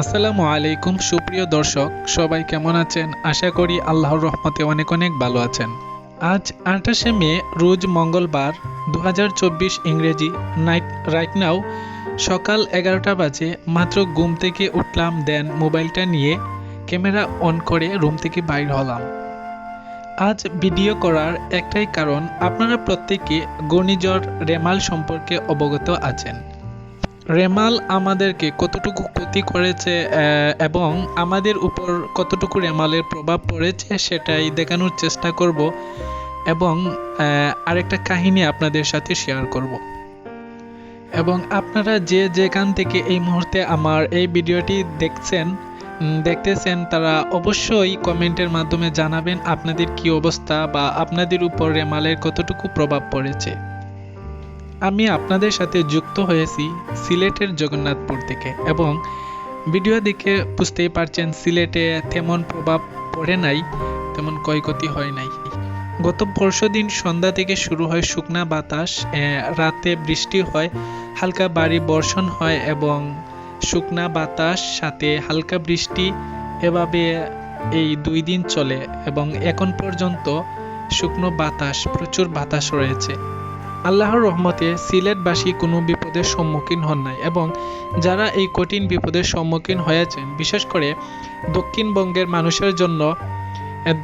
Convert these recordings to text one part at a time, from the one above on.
আসসালামু আলাইকুম, সুপ্রিয় দর্শক, সবাই কেমন আছেন? আশা করি আল্লাহর রহমতে অনেক অনেক ভালো আছেন। আজ আঠাশে মে, রোজ মঙ্গলবার দু হাজার চব্বিশ ইংরেজি নাইট রাইট নাও সকাল এগারোটা বাজে, মাত্র ঘুম থেকে উঠলাম দেন মোবাইলটা নিয়ে ক্যামেরা অন করে রুম থেকে বাইর হলাম। আজ ভিডিও করার একটাই কারণ, আপনারা প্রত্যেকে ঘূর্ণিঝড়, রেমাল সম্পর্কে অবগত আছেন। রেমাল আমাদেরকে কতটুকু ক্ষতি করেছে এবং আমাদের উপর কতটুকু রেমালের প্রভাব পড়েছে সেটাই দেখানোর চেষ্টা করব এবং আরেকটা কাহিনী আপনাদের সাথে শেয়ার করব। এবং আপনারা যে যেখান থেকে এই মুহূর্তে আমার এই ভিডিওটি দেখছেন দেখতেছেন, তারা অবশ্যই কমেন্টের মাধ্যমে জানাবেন আপনাদের কি অবস্থা বা আপনাদের উপর রেমালের কতটুকু প্রভাব পড়েছে। আমি আপনাদের সাথে যুক্ত হয়েছি সিলেটের জগন্নাথপুর থেকে এবং ভিডিও দেখে বুঝতেই পারছেন সিলেটে তেমন প্রভাব পড়ে নাই, তেমন ক্ষয়ক্ষতি হয় নাই। গত পরশু দিন সন্ধ্যা থেকে শুরু হয় শুকনা বাতাস রাতে বৃষ্টি হয়, হালকা বাড়ি বর্ষণ হয় এবং শুকনা বাতাস, সাথে হালকা বৃষ্টি এভাবে এই দুই দিন চলে এবং এখন পর্যন্ত শুকনো বাতাস, প্রচুর বাতাস রয়েছে। আল্লাহর রহমতে সিলেটবাসী কোনো বিপদের সম্মুখীন হন নাই এবং যারা এই কঠিন বিপদের সম্মুখীন হয়েছেন, বিশেষ করে দক্ষিণবঙ্গের মানুষের জন্য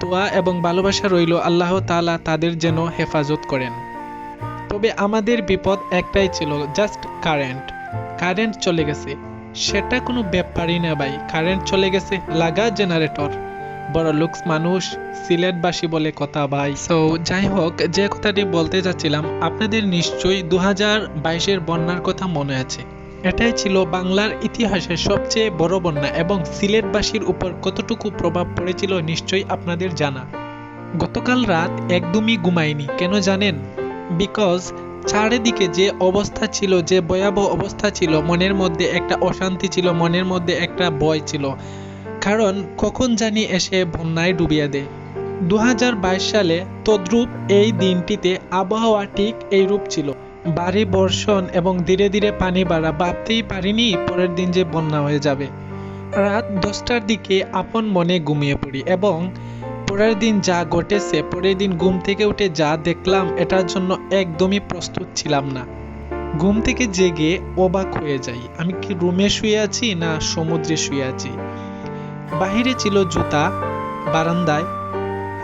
দোয়া এবং ভালোবাসা রইল আল্লাহ তালা তাদের যেন হেফাজত করেন। তবে আমাদের বিপদ একটাই ছিল জাস্ট কারেন্ট কারেন্ট চলে গেছে। সেটা কোনো ব্যাপারই না ভাই কারেন্ট চলে গেছে, লাগা জেনারেটর বড় লুকস মানুষ, সিলেটবাসী বলে কথা ভাই। সো যাই হোক, যে কথাটি বলতে যাচ্ছিলাম, আপনাদের নিশ্চয়ই দু হাজার বাইশের বন্যার কথা মনে আছে। এটাই ছিল বাংলার ইতিহাসের সবচেয়ে বড় বন্যা এবং সিলেটবাসীর উপর কতটুকু প্রভাব পড়েছিল নিশ্চয়ই আপনাদের জানা। গতকাল রাত একদমই ঘুমাইনি কেন জানেন? বিকজ চারিদিকে যে অবস্থা ছিল, যে ভয়াবহ অবস্থা ছিল, মনের মধ্যে একটা অশান্তি ছিল, মনের মধ্যে একটা ভয় ছিল। কারণ কখন জানি এসে বন্যায় ডুবিয়ে দেয় দু। হাজার বাইশ সালে তদ্রূপ এই দিনটিতে আবহাওয়া ঠিক এই রূপ ছিল। ভারী বর্ষণ এবং ধীরে ধীরে পানি বাড়া ভাবতেই পারিনি পরের দিন যে বন্যা হয়ে যাবে। রাত দশটার দিকে আপন মনে ঘুমিয়ে পড়ি এবং পরের দিন যা ঘটেছে, পরের দিন ঘুম থেকে উঠে যা দেখলাম, এটার জন্য একদমই প্রস্তুত ছিলাম না। ঘুম থেকে জেগে অবাক হয়ে যাই। আমি কি রুমে শুয়ে আছি না সমুদ্রে শুয়ে আছি? বাহিরে ছিল জুতা, বারান্দায়,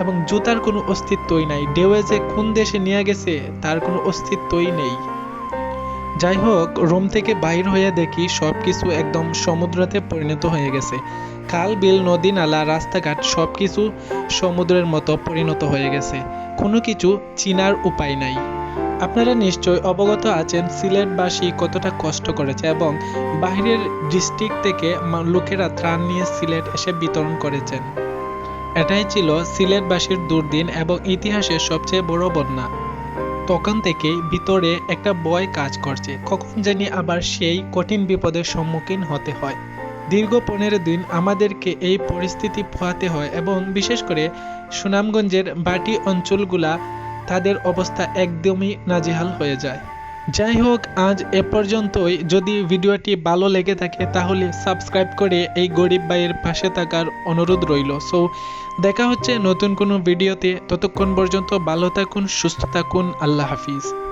এবং জুতার কোনো অস্তিত্বই নাই। ঢেউয়ে যে কোন দেশে নিয়ে গেছে, তার কোনো অস্তিত্বই নেই। যাই হোক, রোম থেকে বাইর হয়ে দেখি সবকিছু একদম সমুদ্রতে পরিণত হয়ে গেছে। খাল, বিল, নদী, নালা, রাস্তাঘাট সবকিছু সমুদ্রের মতো পরিণত হয়ে গেছে। কোনো কিছু চিনার উপায় নাই। আপনারা নিশ্চয় অবগত আছেন সিলেটবাসী কতটা কষ্ট করেছে এবং বাইরের ডিস্ট্রিক্ট থেকে লোকেরা ত্রাণ নিয়ে সিলেট এসে বিতরণ করেছেন। এটাই ছিল সিলেটবাসীর দুর্দিন এবং ইতিহাসের সবচেয়ে বড় বন্যা। তখন থেকেই ভিতরে একটা বয় কাজ করছে, কখন জানি আবার সেই কঠিন বিপদের সম্মুখীন হতে হয়। দীর্ঘ পনেরো দিন আমাদেরকে এই পরিস্থিতি পোহাতে হয় এবং বিশেষ করে সুনামগঞ্জের বাটি অঞ্চলগুলা তাদের অবস্থা একদমই নাজেহাল হয়ে যায়। যাই হোক আজ এ পর্যন্তই। যদি ভিডিওটি ভালো লেগে থাকে, তাহলে সাবস্ক্রাইব করে এই গরিব ভাইয়ের পাশে থাকার অনুরোধ রইল। সো দেখা হচ্ছে নতুন কোনো ভিডিওতে। ততক্ষণ পর্যন্ত ভালো থাকুন, সুস্থ থাকুন। আল্লাহ হাফিজ।